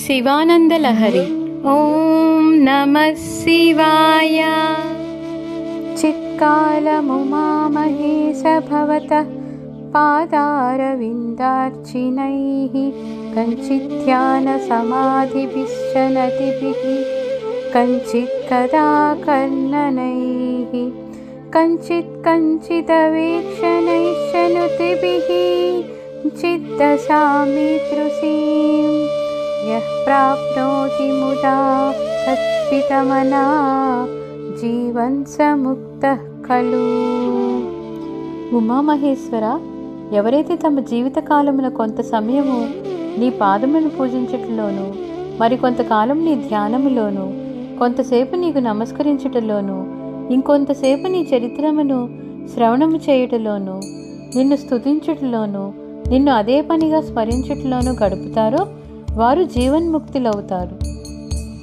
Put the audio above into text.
शिवानन्दलहरि। ॐ नमशिवाय चित्कालमुमामहेश भवतः पादारविन्दार्चिनैः कञ्चित् ध्यानसमाधिभिश्चनुतिभिः कञ्चित् कदा कर्णनैः कञ्चित् कञ्चिदवेक्षणैश्च नुतिभिः चिद्दशामि तृषीम् यः प्राप्नोति मुदा कल्पितमना జీవన్ సముక్త ఖలు ఉమామహేశ్వర ఎవరైతే తమ జీవిత కాలమున కొంత సమయము నీ పాదములను పూజించుటలోను మరికొంతకాలం నీ ధ్యానములోను కొంతసేపు నీకు నమస్కరించుటలోను ఇంకొంతసేపు నీ చరిత్రమును శ్రవణము చేయుటలోను నిన్ను స్తుతించుటలోను నిన్ను అదే పనిగా స్మరించుటలోను గడుపుతారో వారు జీవన్ముక్తులవుతారు.